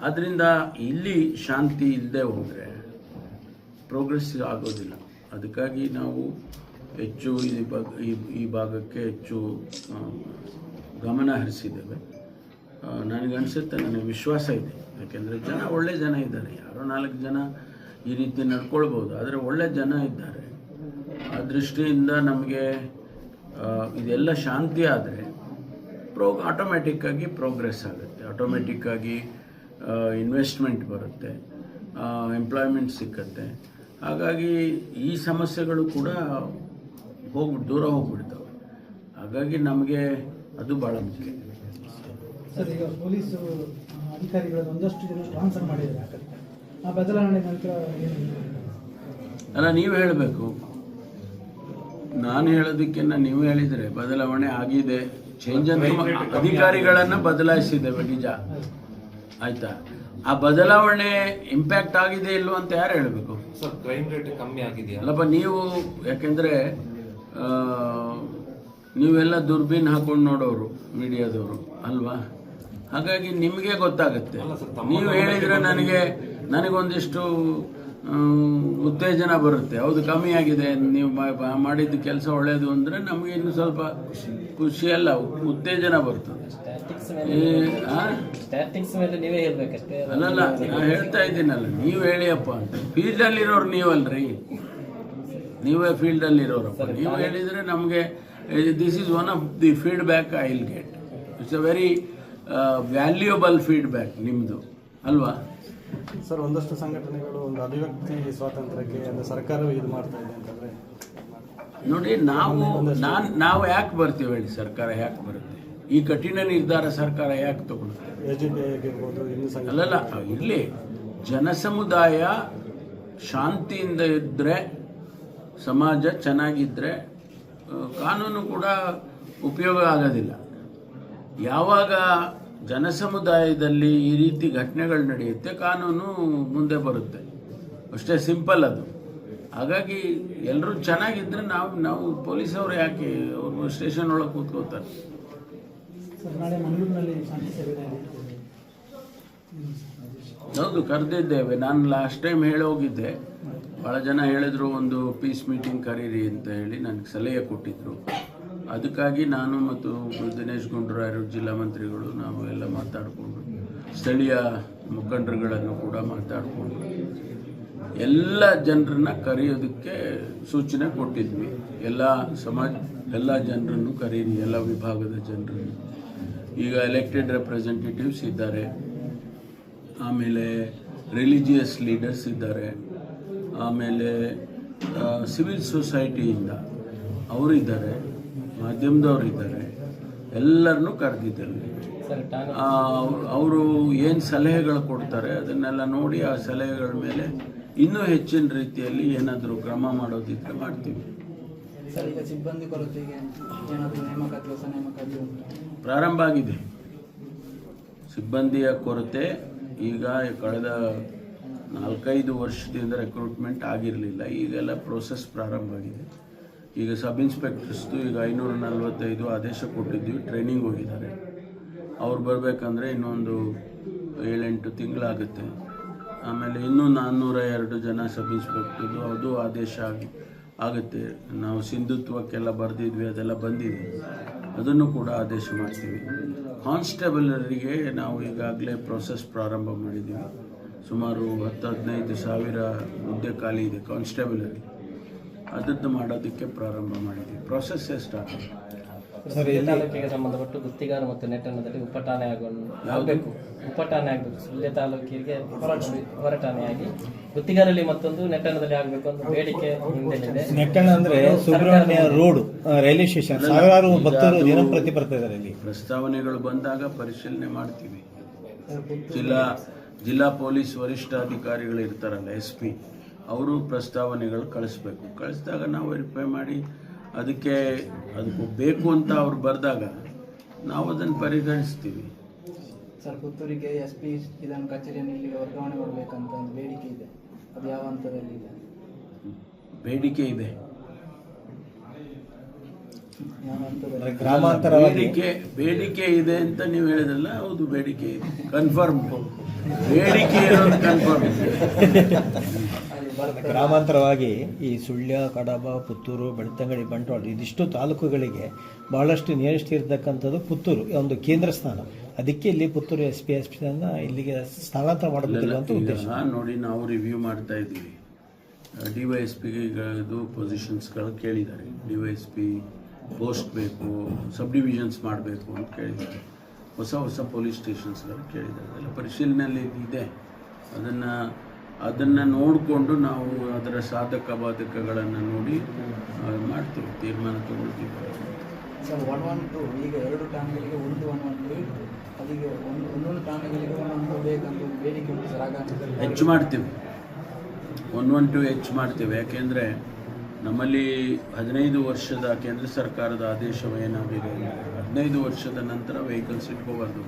ಆದ್ದರಿಂದ ಇಲ್ಲಿ ಶಾಂತಿ ಇಲ್ಲದೆ ಹೋದರೆ ಪ್ರೋಗ್ರೆಸ್ ಆಗೋದಿಲ್ಲ. ಅದಕ್ಕಾಗಿ ನಾವು ಹೆಚ್ಚು ಈ ಭಾಗ ಈ- ಭಾಗಕ್ಕೆ ಹೆಚ್ಚು ಗಮನ ಹರಿಸಿದ್ದೇವೆ. ನನಗೆ ನನಗನ್ಸುತ್ತೆ, ನನಗೆ ವಿಶ್ವಾಸ ಇದೆ. ಯಾಕೆಂದರೆ ಜನ ಒಳ್ಳೆ ಜನ ಇದ್ದಾರೆ. ಯಾರೋ ನಾಲ್ಕು ಜನ ಈ ರೀತಿ ನಡ್ಕೊಳ್ಬೋದು. ಆದರೆ ಒಳ್ಳೆ ಜನ ಇದ್ದಾರೆ. ಆ ದೃಷ್ಟಿಯಿಂದ ನಮಗೆ ಇದೆಲ್ಲ ಶಾಂತಿ ಆದರೆ ಪ್ರೋ ಆಟೋಮ್ಯಾಟಿಕ್ಕಾಗಿ ಪ್ರೋಗ್ರೆಸ್ ಆಗುತ್ತೆ. ಆಟೋಮೆಟಿಕ್ಕಾಗಿ ಇನ್ವೆಸ್ಟ್ಮೆಂಟ್ ಬರುತ್ತೆ ಎಂಪ್ಲಾಯ್ಮೆಂಟ್ ಸಿಕ್ಕತ್ತೆ. ಹಾಗಾಗಿ ಈ ಸಮಸ್ಯೆಗಳು ಕೂಡ ಹೋಗಿ ದೂರ ಹೋಗ್ಬಿಡ್ತವೆ. ಹಾಗಾಗಿ ನಮಗೆ ಅದು ಭಾಳ ಮುಖ್ಯ. ಸರ್ ಈಗ ಪೊಲೀಸ್ ಅಧಿಕಾರಿಗಳು ಒಂದಷ್ಟು ಜನ ಟ್ರಾನ್ಸ್ಫರ್ ಮಾಡಿದ್ದಾರೆ ಆ ಬದಲಾವಣೆ ನಂತರ ಏನು ಅಲ್ಲ ನೀವು ಹೇಳಬೇಕು. ನಾನು ಹೇಳೋದಕ್ಕಿಂತ ನೀವು ಹೇಳಿದರೆ ಬದಲಾವಣೆ ಆಗಿದೆ. ಚೇಂಜ್ ಅಂತ ಅಧಿಕಾರಿಗಳನ್ನು ಬದಲಾಯಿಸಿದ್ದೇವೆ ನಿಜ. ಆಯ್ತಾ? ಆ ಬದಲಾವಣೆ ಇಂಪ್ಯಾಕ್ಟ್ ಆಗಿದೆ ಇಲ್ಲೋ ಅಂತ ಯಾರು ಹೇಳಬೇಕು? ಸರ್ ಕ್ರೈಮ್ ರೇಟ್ ಕಮ್ಮಿ ಆಗಿದೆಯಾ? ಅಲ್ಲಪ್ಪ ನೀವು ಯಾಕೆಂದರೆ ನೀವೆಲ್ಲ ದುರ್ಬೀನ್ ಹಾಕೊಂಡು ನೋಡೋರು ಮೀಡಿಯಾದವರು ಅಲ್ವಾ? ಹಾಗಾಗಿ ನಿಮಗೆ ಗೊತ್ತಾಗುತ್ತೆ. ನೀವು ಹೇಳಿದರೆ ನನಗೆ ನನಗೊಂದಿಷ್ಟು ಉತ್ತೇಜನ ಬರುತ್ತೆ. ಹೌದು ಕಮ್ಮಿ ಆಗಿದೆ. ನೀವು ಮಾಡಿದ ಕೆಲಸ ಒಳ್ಳೆಯದು ಅಂದರೆ ನಮಗೆ ಇನ್ನು ಸ್ವಲ್ಪ ಖುಷಿ ಖುಷಿಯಲ್ಲ ಉತ್ತೇಜನ ಬರ್ತದೆ. ಸ್ಟ್ಯಾಟಿಕ್ಸ್ ಮೇಲೆ ನೀವೇ ಹೇಳ್ಬೇಕಷ್ಟೇ. ಅಲ್ಲಲ್ಲ ನಾನು ಹೇಳ್ತಾ ಇದ್ದೀನಲ್ಲ ನೀವು ಹೇಳಿಯಪ್ಪ. ಅಂತ ಫೀಲ್ಡಲ್ಲಿರೋರು ನೀವಲ್ರಿ. ನೀವೇ ಫೀಲ್ಡಲ್ಲಿರೋರಪ್ಪ ನೀವು ಹೇಳಿದರೆ ನಮಗೆ this is one of the feedback I will get it's a very valuable feedback ನಿಮ್ಮದು ಅಲ್ವಾ? ಸರ್ ಒಂದಷ್ಟು ಸಂಘಟನೆಗಳು ಒಂದು ಅಭಿವ್ಯಕ್ತಿ ಸ್ವಾತಂತ್ರ್ಯಕ್ಕೆ ಅಂದ್ರೆ ಸರ್ಕಾರವೇ ಇದು ಮಾಡ್ತಾ ಇದೆ ಅಂತಂದ್ರೆ ನೋಡಿ ನಾವು ನಾನು ನಾವು ಯಾಕೆ ಬರ್ತೀವಿ ಹೇಳಿ ಸರ್ಕಾರ ಯಾಕೆ ಬರುತ್ತೆ? ಈ ಕಠಿಣ ನಿರ್ಧಾರ ಸರ್ಕಾರ ಯಾಕೆ ತಗೊಳ್ತಾರೆ ಅಲ್ಲ ಇರಲಿ ಜನ ಸಮುದಾಯ ಅಲ್ಲಲ್ಲ ಇಲ್ಲಿ ಜನಸಮುದಾಯ ಶಾಂತಿಯಿಂದ ಇದ್ದರೆ ಸಮಾಜ ಚೆನ್ನಾಗಿದ್ದರೆ ಕಾನೂನು ಕೂಡ ಉಪಯೋಗ ಆಗೋದಿಲ್ಲ. ಯಾವಾಗ ಜನಸಮುದಾಯದಲ್ಲಿ ಈ ರೀತಿ ಘಟನೆಗಳು ನಡೆಯುತ್ತೆ ಕಾನೂನು ಮುಂದೆ ಬರುತ್ತೆ. ಅಷ್ಟೇ ಸಿಂಪಲ್ ಅದು. ಹಾಗಾಗಿ ಎಲ್ಲರೂ ಚೆನ್ನಾಗಿದ್ದರೆ ನಾವು ನಾವು ಪೊಲೀಸವರು ಯಾಕೆ ಅವರು ಸ್ಟೇಷನ್ ಒಳಗೆ ಕೂತ್ಕೋತಾರೆ? ಹೌದು ಕರೆದಿದ್ದೇವೆ. ನಾನು ಲಾಸ್ಟ್ ಟೈಮ್ ಹೇಳೋಗಿದ್ದೆ ಭಾಳ ಜನ ಹೇಳಿದ್ರು, ಒಂದು ಪೀಸ್ ಮೀಟಿಂಗ್ ಕರೀರಿ ಅಂತ ಹೇಳಿ ನನಗೆ ಸಲಹೆ ಕೊಟ್ಟಿದ್ರು. ಅದಕ್ಕಾಗಿ ನಾನು ಮತ್ತು ದಿನೇಶ್ ಗುಂಡೂರಾಯರು, ಜಿಲ್ಲಾ ಮಂತ್ರಿಗಳು ನಾವು ಎಲ್ಲ ಮಾತಾಡಿಕೊಂಡು, ಸ್ಥಳೀಯ ಮುಖಂಡರುಗಳನ್ನು ಕೂಡ ಮಾತಾಡಿಕೊಂಡು, ಎಲ್ಲ ಜನರನ್ನ ಕರೆಯೋದಕ್ಕೆ ಸೂಚನೆ ಕೊಟ್ಟಿದ್ವಿ. ಎಲ್ಲ ಸಮಾಜ, ಎಲ್ಲ ಜನರನ್ನು ಕರೀರಿ, ಎಲ್ಲ ವಿಭಾಗದ ಜನರನ್ನು. ಈಗ ಎಲೆಕ್ಟೆಡ್ ರೆಪ್ರೆಸೆಂಟೇಟಿವ್ಸ್ ಇದ್ದಾರೆ. ಆಮೇಲೆ ರಿಲಿಜಿಯಸ್ ಲೀಡರ್ಸ್ ಇದ್ದಾರೆ. ಆಮೇಲೆ ಸಿವಿಲ್ ಸೊಸೈಟಿಯಿಂದ ಅವರಿದ್ದಾರೆ ಮಾಧ್ಯಮದವ್ರು ಇದ್ದಾರೆ. ಎಲ್ಲರನ್ನೂ ಕರೆದಿದ್ದಾರೆ ಅವರು ಏನು ಸಲಹೆಗಳು ಕೊಡ್ತಾರೆ ಅದನ್ನೆಲ್ಲ ನೋಡಿ ಆ ಸಲಹೆಗಳ ಮೇಲೆ ಇನ್ನೂ ಹೆಚ್ಚಿನ ರೀತಿಯಲ್ಲಿ ಏನಾದರೂ ಕ್ರಮ ಮಾಡೋದಿದ್ರೆ ಮಾಡ್ತೀವಿ. ಸಿಬ್ಬಂದಿ ಕೊರತೆಗೆ ಏನಾದರೂ ನೇಮಕಾತಿ ಪ್ರಾರಂಭ ಆಗಿದೆ. ಸಿಬ್ಬಂದಿಯ ಕೊರತೆ ಈಗ ಕಳೆದ ನಾಲ್ಕೈದು ವರ್ಷದಿಂದ ರೆಕ್ರೂಟ್ಮೆಂಟ್ ಆಗಿರಲಿಲ್ಲ. ಈಗೆಲ್ಲ ಪ್ರೋಸೆಸ್ ಪ್ರಾರಂಭ ಆಗಿದೆ. ಈಗ ಸಬ್ ಇನ್ಸ್ಪೆಕ್ಟರ್ಸ್ದು ಈಗ ಐನೂರ ನಲ್ವತ್ತೈದು ಆದೇಶ ಕೊಟ್ಟಿದ್ವಿ. ಟ್ರೈನಿಂಗ್ ಹೋಗಿದ್ದಾರೆ. ಅವ್ರು ಬರಬೇಕಂದ್ರೆ ಇನ್ನೊಂದು ಏಳೆಂಟು ತಿಂಗಳಾಗುತ್ತೆ. ಆಮೇಲೆ ಇನ್ನೂ ನಾನ್ನೂರ ಎರಡು ಜನ ಸಬ್ ಇನ್ಸ್ಪೆಕ್ಟರ್ದು ಅದು ಆದೇಶ ಆಗಿ ಆಗುತ್ತೆ. ನಾವು ಸಿಂಧುತ್ವಕ್ಕೆಲ್ಲ ಬರೆದಿದ್ವಿ, ಅದೆಲ್ಲ ಬಂದಿದೆ. ಅದನ್ನು ಕೂಡ ಆದೇಶ ಮಾಡ್ತೀವಿ. ಕಾನ್ಸ್ಟೇಬಲರಿಗೆ ನಾವು ಈಗಾಗಲೇ ಪ್ರೊಸೆಸ್ ಪ್ರಾರಂಭ ಮಾಡಿದ್ದೀವಿ. ಸುಮಾರು ಹತ್ತು ಹದಿನೈದು ಸಾವಿರ ಹುದ್ದೆ ಖಾಲಿ ಇದೆ ಕಾನ್ಸ್ಟೇಬಲರಿ ಅದನ್ನು ಮಾಡೋದಕ್ಕೆ ಪ್ರಾರಂಭ ಮಾಡಿದ್ದೀವಿ. ಪ್ರೊಸೆಸ್ಸೇ ಸ್ಟಾರ್ಟ್ ಸುಳ್ಯ ತಾಲೂಕಿಗೆ ಸಂಬಂಧಪಟ್ಟು ಗುತ್ತಿಗಾರ ಮತ್ತು ನೆಟ್ಟಣದಲ್ಲಿ ಉಪಠಾಣೆ ಆಗಬೇಕು ಉಪಟಾಣೆ ಆಗಬೇಕು. ಸುಳ್ಯ ತಾಲೂಕಿಗೆ ಹೊರಠಾಣೆಯಾಗಿ ಗುತ್ತಿಗಾರಲ್ಲಿ ಮತ್ತೊಂದು ನೆಟ್ಟಣದಲ್ಲಿ ಆಗಬೇಕು ಅಂತ ಬೇಡಿಕೆ ಹಿಂದೆ ನೆಟ್ಟಣ ಅಂದ್ರೆ ಸುಬ್ರಹ್ಮಣ್ಯ ರೋಡ್ ರೈಲ್ವೆ ಸ್ಟೇಷನ್. ಸಾವಿರಾರು ಭಕ್ತರು ದಿನಂಪ್ರತಿ ಬರ್ತಾ ಇದ್ದಾರೆ ಇಲ್ಲಿ ಪ್ರಸ್ತಾವನೆಗಳು ಬಂದಾಗ ಪರಿಶೀಲನೆ ಮಾಡ್ತೀವಿ. ಜಿಲ್ಲಾ ಜಿಲ್ಲಾ ಪೊಲೀಸ್ ವರಿಷ್ಠಾಧಿಕಾರಿಗಳು ಇರ್ತಾರಲ್ಲ ಎಸ್ ಪಿ ಅವರು ಪ್ರಸ್ತಾವನೆಗಳು ಕಳಿಸ್ಬೇಕು. ಕಳಿಸಿದಾಗ ನಾವು ವೆರಿಫೈ ಮಾಡಿ ಅದಕ್ಕೆ ಅದಕ್ಕೆ ಬೇಕು ಅಂತ ಅವ್ರು ಬರೆದಾಗ ನಾವು ಅದನ್ನು ಪರಿಗಣಿಸ್ತೀವಿ. ಸರ್ ಪುತ್ತೂರಿಗೆ ಎಸ್ ಪಿ ಇದನ್ನು ಕಚೇರಿಯನ್ನು ಇಲ್ಲಿಗೆ ವರ್ಗಾವಣೆ ಮಾಡಬೇಕಂತ ಒಂದು ಬೇಡಿಕೆ ಇದೆ. ಅದು ಯಾವ ಹಂತದಲ್ಲಿ ಇದೆ? ಬೇಡಿಕೆ ಇದೆ. ಗ್ರಾಮಾಂತರ ಬೇಡಿಕೆ ಬೇಡಿಕೆ ಇದೆ ಅಂತ ನೀವು ಹೇಳಿದ್ರಲ್ಲ ಹೌದು ಬೇಡಿಕೆ ಇದೆ. ಕನ್ಫರ್ಮ್ ಬೇಡಿಕೆ ಇರೋದು ಕನ್ಫರ್ಮ್ ಗ್ರಾಮಾಂತರವಾಗಿ ಈ ಸುಳ್ಯ ಕಡಬ ಪುತ್ತೂರು ಬೆಳ್ತಂಗಡಿ ಬಂಟ್ವಾಳ ಇದಿಷ್ಟು ತಾಲೂಕುಗಳಿಗೆ ಬಹಳಷ್ಟು ನಿಯರೆಸ್ಟ್ ಇರತಕ್ಕಂಥದ್ದು ಪುತ್ತೂರು ಒಂದು ಕೇಂದ್ರ ಸ್ಥಾನ. ಅದಕ್ಕೆ ಇಲ್ಲಿ Puttur S P S P ಇಲ್ಲಿಗೆ ಸ್ಥಳಾಂತರ ಮಾಡಬೇಕು ಉದ್ದೇಶ. ಈಗ ನೋಡಿ ನಾವು ರಿವ್ಯೂ ಮಾಡ್ತಾ ಇದ್ದೀವಿ ಡಿ ವೈ ಎಸ್ ಪೊಸಿಷನ್ಸ್ಗಳು ಕೇಳಿದ್ದಾರೆ. D Y S P post ಬೇಕು ಸಬ್ ಡಿವಿಷನ್ಸ್ ಮಾಡಬೇಕು ಅಂತ ಕೇಳಿದ್ದಾರೆ. ಹೊಸ ಹೊಸ ಪೊಲೀಸ್ ಸ್ಟೇಷನ್ಸ್ಗಳು ಕೇಳಿದ್ದಾರೆ. ಅದೆಲ್ಲ ಪರಿಶೀಲನೆಯಲ್ಲಿ ಇದೆ. ಅದನ್ನು ಅದನ್ನು ನೋಡಿಕೊಂಡು ನಾವು ಅದರ ಸಾಧಕ ಬಾಧಕಗಳನ್ನು ನೋಡಿ ಮಾಡ್ತೀವಿ ತೀರ್ಮಾನ ತಗೊಳ್ತೀವಿ. ಸರ್ ಒನ್ ಒನ್ ಟು ಈಗ ಎರಡು ಠಾಣೆಗಳಿಗೆ ಒಂದು ಒನ್ ಒನ್ ಟು ಒಂದು ಒಂದೊಂದು ಠಾಣೆಗಳಿಗೆ ಒಂದೊಂದು ಬೇಕಂತ ಬೇಡಿಕೆ ಉಂಟು ಸರ್ ಆಗ ಹೆಚ್ಚು ಮಾಡ್ತೀವಿ. ಒನ್ ಒನ್ ಟು ಹೆಚ್ಚು ಮಾಡ್ತೀವಿ. ಯಾಕೆಂದರೆ ನಮ್ಮಲ್ಲಿ ಹದಿನೈದು ವರ್ಷದ ಕೇಂದ್ರ ಸರ್ಕಾರದ ಆದೇಶವೇನಾಗಿದೆ ಏನಾಗಿದೆ ಹದಿನೈದು ವರ್ಷದ ನಂತರ ವೆಹಿಕಲ್ಸ್ ಇಟ್ಕೋಬಾರ್ದು.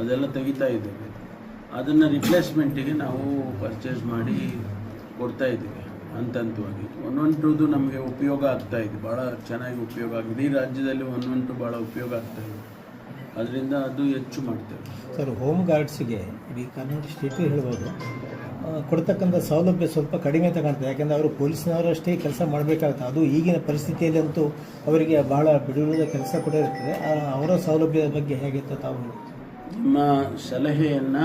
ಅದೆಲ್ಲ ತೆಗಿತಾ ಇದ್ದೇವೆ. ಅದನ್ನು ರಿಪ್ಲೇಸ್ಮೆಂಟಿಗೆ ನಾವು ಪರ್ಚೇಸ್ ಮಾಡಿ ಕೊಡ್ತಾ ಇದ್ದೀವಿ ಅಂತಂತವಾಗಿ ಒಂದೊಂದು ನಮಗೆ ಉಪಯೋಗ ಆಗ್ತಾ ಇದೆ ಭಾಳ ಚೆನ್ನಾಗಿ ಉಪಯೋಗ ಆಗಿದೆ. ಈ ರಾಜ್ಯದಲ್ಲಿ ಒಂದೊಂದು ಭಾಳ ಉಪಯೋಗ ಆಗ್ತಾ ಇದೆ. ಅದರಿಂದ ಅದು ಹೆಚ್ಚು ಮಾಡ್ತೇವೆ. ಸರ್ ಹೋಮ್ ಗಾರ್ಡ್ಸ್ಗೆ ಇಡೀ ಕರ್ನಾಟಕ ಸ್ಟೇಟು ಹೇಳ್ಬೋದು ಕೊಡ್ತಕ್ಕಂಥ ಸೌಲಭ್ಯ ಸ್ವಲ್ಪ ಕಡಿಮೆ ತಗೊಳ್ತದೆ ಯಾಕೆಂದರೆ ಅವರು ಪೊಲೀಸ್ನವರಷ್ಟೇ ಕೆಲಸ ಮಾಡಬೇಕಾಗುತ್ತೆ. ಅದು ಈಗಿನ ಪರಿಸ್ಥಿತಿಯಲ್ಲಿ ಅಂತೂ ಅವರಿಗೆ ಬಹಳ ಬಿಡುವುದ ಕೆಲಸ ಕೂಡ ಇರ್ತದೆ. ಅವರ ಸೌಲಭ್ಯದ ಬಗ್ಗೆ ಹೇಗಿತ್ತು ತಾವು. ನಿಮ್ಮ ಸಲಹೆಯನ್ನು